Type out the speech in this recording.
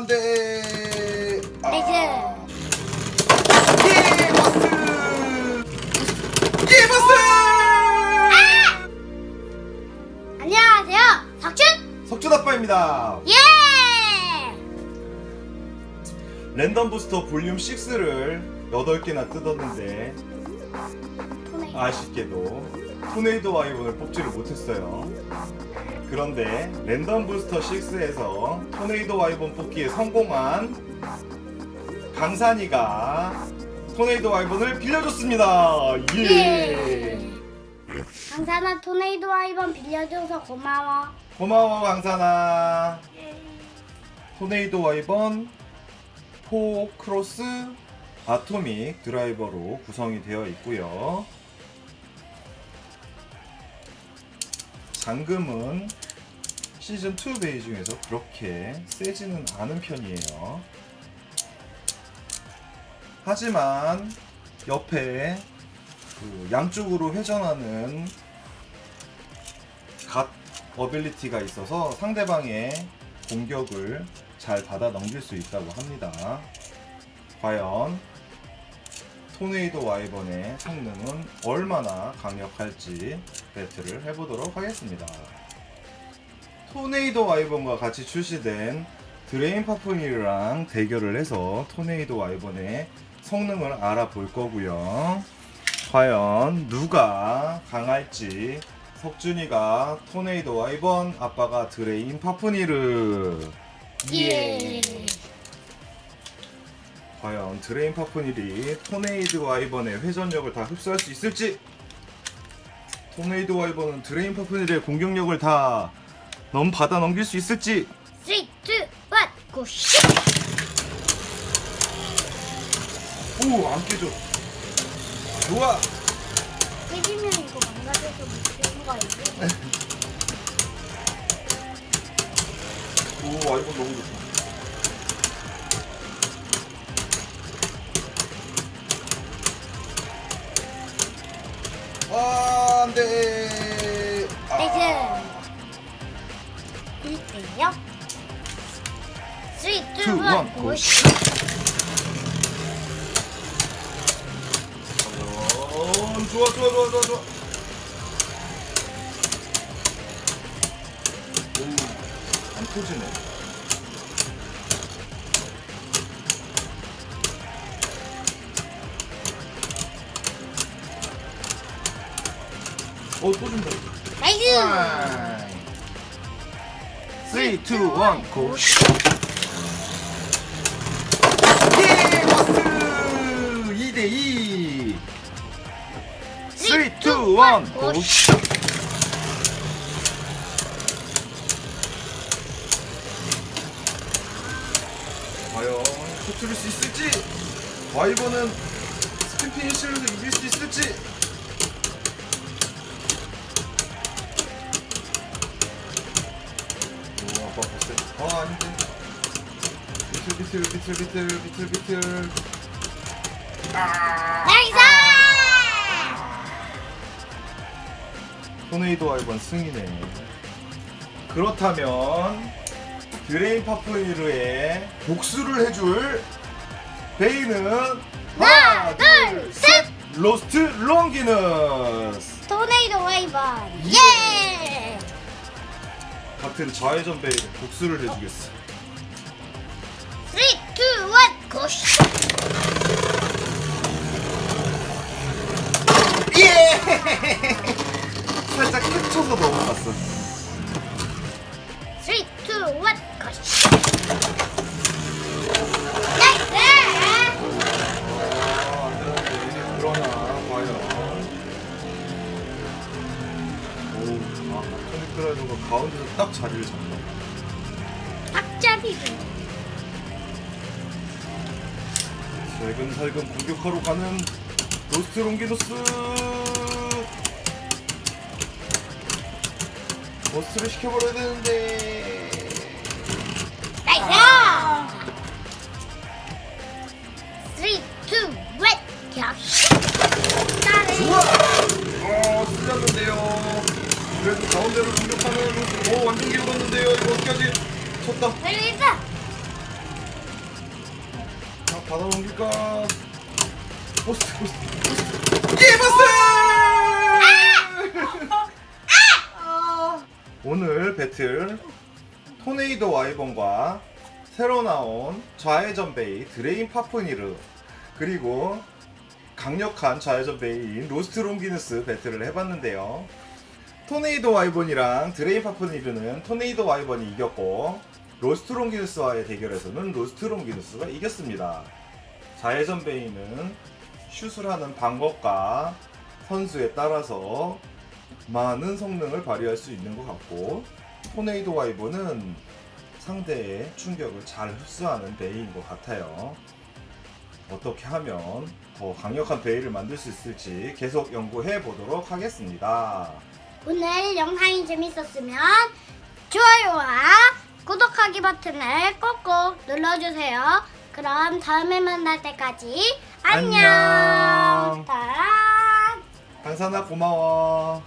안돼 나이스. 예버스 예버스 안녕하세요. 석춘. 석준 아빠입니다 예. 랜덤 부스터 볼륨 6를 8개나 뜯었는데 토네이. 아쉽게도 토네이도 와이번을 뽑지를 못했어요. 그런데 랜덤 부스터 6에서 토네이도 와이번 뽑기에 성공한 강산이가 토네이도 와이번을 빌려줬습니다. 예. 예. 강산아 토네이도 아이번 빌려줘서 고마워. 고마워 강산아. 토네이도 와이번 포 크로스 아토믹 드라이버로 구성이 되어 있고요. 잠금은 시즌 2 베이 중에서 그렇게 세지는 않은 편이에요. 하지만 옆에 그 양쪽으로 회전하는 갓 어빌리티가 있어서 상대방의 공격을 잘 받아 넘길 수 있다고 합니다. 과연 토네이도 와이번의 성능은 얼마나 강력할지 배틀을 해보도록 하겠습니다. 토네이도 와이번과 같이 출시된 드레인 파프니랑 대결을 해서 토네이도 와이번의 성능을 알아볼 거고요. 과연 누가 강할지 석준이가 토네이도 와이번 아빠가 드레인 파프니르 예. 과연 드레인 파프닐이 토네이드 와이번의 회전력을 다 흡수할 수 있을지 토네이드 와이번은 드레인 파프닐의 공격력을 다 넘 받아 넘길 수 있을지 3, 2, 1, 고! 슛! 오 안 깨져 좋아 깨지면 이거 망가져서 못 되는 거 알지? 오 와이번 너무 좋다 안돼 아, 나이스. 1대요. 3, 2, 1, two, one, 고! 좋아 좋아 좋아 좋아 좋아 오안 터지네 어또 준다 나이스. 3, 2, 1, 고! 예! 버스! 2대2! 3, 2, 1, 고! 과연 터트릴 수 있을지? 와이버는 스핀 피니쉬로 이길 수 있을지? 오 아빠 봤어요 아 아닌데 비틀 비틀 비틀 비틀 비틀 비틀 나이스. 토네이도 와 이번 승이네 그렇다면 드레인 파프니르의 복수를 해줄 베이는 하나, 둘, 셋. 로스트 롱기너스 토네이도 와이번. 예. 같은 좌회전 베이를 복수를 해주겠어 3, 2, 1, 고! 슛! 예! 살짝 끝쳐서 넘어갔어 딱 자리를 잡네. 박자리를. 살금살금 공격하러 가는 로스트 롱기노스. 버스를 시켜버려야 되는데. 나이스. 3, 2, 1, 겨! 슛! 나를. 좋아! 그래도 가운데로 공격하는, 오, 완전 기울었는데요. 이거 어떡하지? 쳤다. 달리겠다. 받아 넘길까? 포스트 포스트! 아, 오늘 배틀 토네이도 와이번과 새로 나온 좌회전 베이 드레인 파프니르 그리고 강력한 좌회전 베이인 로스트 롱기누스 배틀을 해봤는데요. 토네이도 와이번이랑 드레인 파프니르는 토네이도 와이번이 이겼고 로스트 롱기누스와의 대결에서는 로스트 롱기누스가 이겼습니다. 좌회전 베이는 슛을 하는 방법과 선수에 따라서 많은 성능을 발휘할 수 있는 것 같고 토네이도 와이버는 상대의 충격을 잘 흡수하는 베이인 것 같아요. 어떻게 하면 더 강력한 베이를 만들 수 있을지 계속 연구해 보도록 하겠습니다. 오늘 영상이 재밌었으면 좋아요와 구독하기 버튼을 꼭꼭 눌러주세요. 그럼 다음에 만날 때까지 안녕. 안녕. 한산아 고마워.